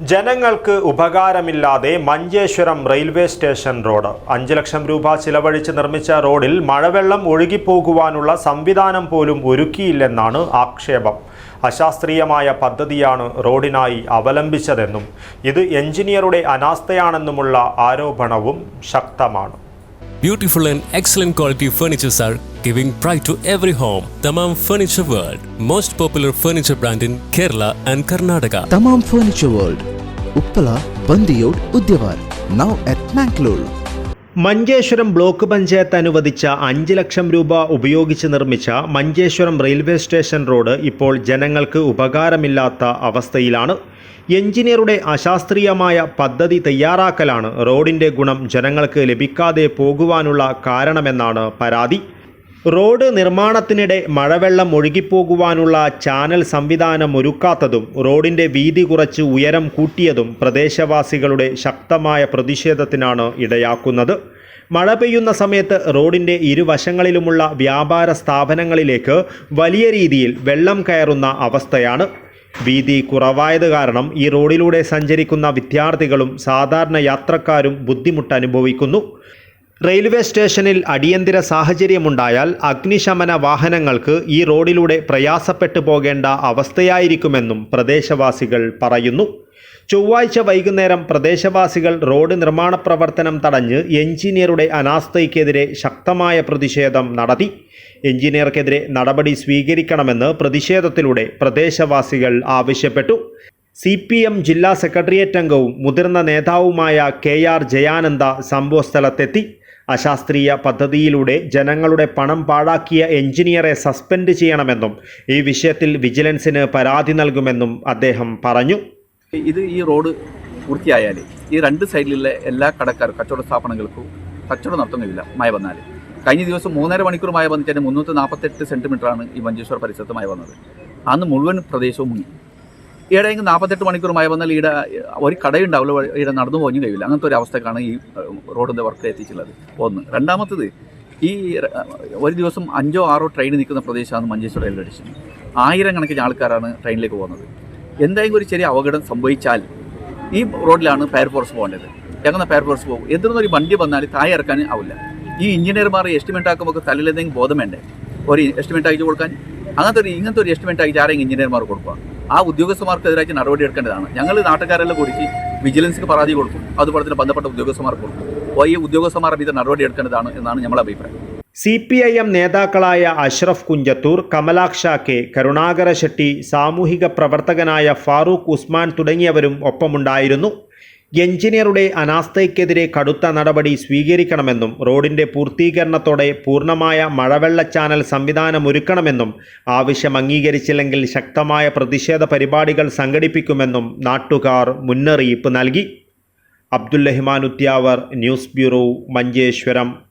ജനങ്ങൾക്ക് ഉപകാരമില്ലാതെ Manjeshwaram railway station road. അഞ്ച് ലക്ഷം രൂപ ചിലവഴിച്ച് നിർമ്മിച്ച റോഡിൽ മഴവെള്ളം ഒഴുകിപ്പോകുവാനുള്ള സംവിധാനം പോലും ഒരുക്കിയില്ലെന്നാണ് ആക്ഷേപം. അശാസ്ത്രീയമായ പദ്ധതിയാണ് റോഡിനായി അവലംബിച്ചതെന്നും ഇത് എഞ്ചിനീയറുടെ അനാസ്ഥയാണെന്നുമുള്ള ആരോപണവും ശക്തമാണ്. Beautiful and excellent quality furnitures are giving pride to every home. Tamam Furniture World, most popular furniture brand in Kerala and Karnataka. Tamam Furniture World, Uppala, Bandiyod, Udyavar, now at Mangalore. Manjeshwaram block panchayat അനുവദിച്ച അഞ്ച് ലക്ഷം രൂപ ഉപയോഗിച്ച് നിർമ്മിച്ച Manjeshwaram railway station road ഇപ്പോൾ ജനങ്ങൾക്ക് ഉപകാരമില്ലാത്ത അവസ്ഥയിലാണ് എഞ്ചിനീയറുടെ അശാസ്ത്രീയമായ പദ്ധതി തയ്യാറാക്കലാണ് റോഡിന്റെ ഗുണം ജനങ്ങൾക്ക് ലഭിക്കാതെ പോകുവാനുള്ള കാരണമെന്നാണ് പരാതി റോഡ് നിർമ്മാണത്തിനിടെ മഴവെള്ളം ഒഴുകിപ്പോകുവാനുള്ള ചാനൽ സംവിധാനം ഒരുക്കാത്തതും റോഡിന്റെ വീതി കുറച്ച് ഉയരം കൂട്ടിയതും പ്രദേശവാസികളുടെ ശക്തമായ പ്രതിഷേധത്തിനാണ് ഇടയാക്കുന്നത്. മഴ പെയ്യുന്ന സമയത്ത് റോഡിന്റെ ഇരുവശങ്ങളിലുമുള്ള വ്യാപാര സ്ഥാപനങ്ങളിലേക്ക് വലിയ രീതിയിൽ വെള്ളം കയറുന്ന അവസ്ഥയാണ്. വീതി കുറവായത് കാരണം ഈ റോഡിലൂടെ സഞ്ചരിക്കുന്ന വിദ്യാർത്ഥികളും സാധാരണ യാത്രക്കാരും ബുദ്ധിമുട്ട് അനുഭവിക്കുന്നു റെയിൽവേ സ്റ്റേഷനിൽ അടിയന്തര സാഹചര്യമുണ്ടായാൽ അഗ്നിശമന വാഹനങ്ങൾക്ക് ഈ റോഡിലൂടെ പ്രയാസപ്പെട്ടു പോകേണ്ട അവസ്ഥയായിരിക്കുമെന്നും പ്രദേശവാസികൾ പറയുന്നു. ചൊവ്വാഴ്ച വൈകുന്നേരം പ്രദേശവാസികൾ റോഡ് നിർമ്മാണ പ്രവർത്തനം തടഞ്ഞ് എഞ്ചിനീയറുടെ അനാസ്ഥയ്ക്കെതിരെ ശക്തമായ പ്രതിഷേധം നടത്തി. എഞ്ചിനീയർക്കെതിരെ നടപടി സ്വീകരിക്കണമെന്ന് പ്രതിഷേധത്തിലൂടെ പ്രദേശവാസികൾ ആവശ്യപ്പെട്ടു. സി പി എം ജില്ലാ സെക്രട്ടേറിയറ്റ് അംഗവും മുതിർന്ന നേതാവുമായ കെ ആർ ജയാനന്ദ സംഭവസ്ഥലത്തെത്തി. അശാസ്ത്രീയ പദ്ധതിയിലൂടെ ജനങ്ങളുടെ പണം പാഴാക്കിയ എഞ്ചിനീയറെ സസ്പെൻഡ് ചെയ്യണമെന്നും ഈ വിഷയത്തിൽ വിജിലൻസിന് പരാതി നൽകുമെന്നും അദ്ദേഹം പറഞ്ഞു. ഇത് ഈ റോഡ് പൂർത്തിയായാൽ ഈ രണ്ട് സൈഡിലുള്ള എല്ലാ കടക്കാർ കച്ചവട സ്ഥാപനങ്ങൾക്കും കച്ചവടം നടത്തുന്നില്ല മഴ വന്നാൽ കഴിഞ്ഞ ദിവസം മൂന്നര മണിക്കൂർ മഴ വന്നിട്ട് മുന്നൂറ്റി നാൽപ്പത്തെട്ട് സെന്റിമീറ്ററാണ് ഈ മഞ്ചേശ്വർ പരിസരത്ത് മഴ വന്നത്. അന്ന് മുഴുവൻ പ്രദേശവും മുങ്ങി. ഈടെ എങ്കിൽ നാൽപ്പത്തെട്ട് മണിക്കൂർ മഴ വന്നാൽ ഈടെ ഒരു കടയുണ്ടാവില്ല ഈടെ നടന്നു പോഞ്ഞു കഴിയില്ല. അങ്ങനത്തെ ഒരു അവസ്ഥക്കാണ് ഈ റോഡിന്റെ വർക്ക് എത്തിച്ചുള്ളത് ഒന്ന്. രണ്ടാമത്തത് ഈ ഒരു ദിവസം അഞ്ചോ ആറോ ട്രെയിൻ നിൽക്കുന്ന പ്രദേശമാണ് മഞ്ചേശ്വരം റെയിൽവേ സ്റ്റേഷൻ ആയിരം കണക്കിന് ആൾക്കാരാണ് ട്രെയിനിലേക്ക് പോകുന്നത്. എന്തെങ്കിലും ഒരു ചെറിയ അപകടം സംഭവിച്ചാൽ ഈ റോഡിലാണ് ഫയർഫോഴ്സ് പോകേണ്ടത്. എങ്ങനെ ഫയർഫോഴ്സ് പോകും? എന്തിനൊന്നും ഒരു വണ്ടി വന്നാൽ താഴെ ഇറക്കാൻ ആവില്ല. ഈ എഞ്ചിനീയർമാർ എസ്റ്റിമേറ്റ് ആക്കുമ്പോൾ തലയിൽ എന്തെങ്കിലും ബോധം വേണ്ടേ? ഒരു എസ്റ്റിമേറ്റ് അയച്ചു കൊടുക്കാൻ? അങ്ങനത്തെ ഒരു ഇങ്ങനത്തെ ഒരു എസ്റ്റിമേറ്റ് അയച്ച് ആരെങ്കിലും എഞ്ചിനീയർമാർ കൊടുക്കുക ആ ഉദ്യോഗസ്ഥന്മാർക്കെതിരായിട്ട് നടപടി എടുക്കേണ്ടതാണ്. ഞങ്ങൾ നാട്ടുകാരെല്ലാം കൂടി വിജിലൻസിന് പരാതി കൊടുക്കും. അതുപോലെ തന്നെ ബന്ധപ്പെട്ട ഉദ്യോഗസ്ഥന്മാർക്ക് കൊടുക്കും. അപ്പോൾ ഈ ഉദ്യോഗസ്ഥന്മാരുടെ ഇത് നടപടി എടുക്കേണ്ടതാണ് എന്നാണ് ഞങ്ങളുടെ അഭിപ്രായം. സി പി ഐ എം നേതാക്കളായ അഷ്റഫ് കുഞ്ചത്തൂർ കമലാക്ഷ കെ കരുണാകര ഷെട്ടി സാമൂഹിക പ്രവർത്തകനായ ഫാറൂഖ് ഉസ്മാൻ തുടങ്ങിയവരും ഒപ്പമുണ്ടായിരുന്നു. എഞ്ചിനീയറുടെ അനാസ്ഥയ്ക്കെതിരെ കടുത്ത നടപടി സ്വീകരിക്കണമെന്നും റോഡിന്റെ പൂർത്തീകരണത്തോടെ പൂർണമായ മഴവെള്ള ചാനൽ സംവിധാനമൊരുക്കണമെന്നും ആവശ്യം അംഗീകരിച്ചില്ലെങ്കിൽ ശക്തമായ പ്രതിഷേധ പരിപാടികൾ സംഘടിപ്പിക്കുമെന്നും നാട്ടുകാർ മുന്നറിയിപ്പ് നൽകി. Abdul Rahman Udyavar news bureau Manjeshwaram.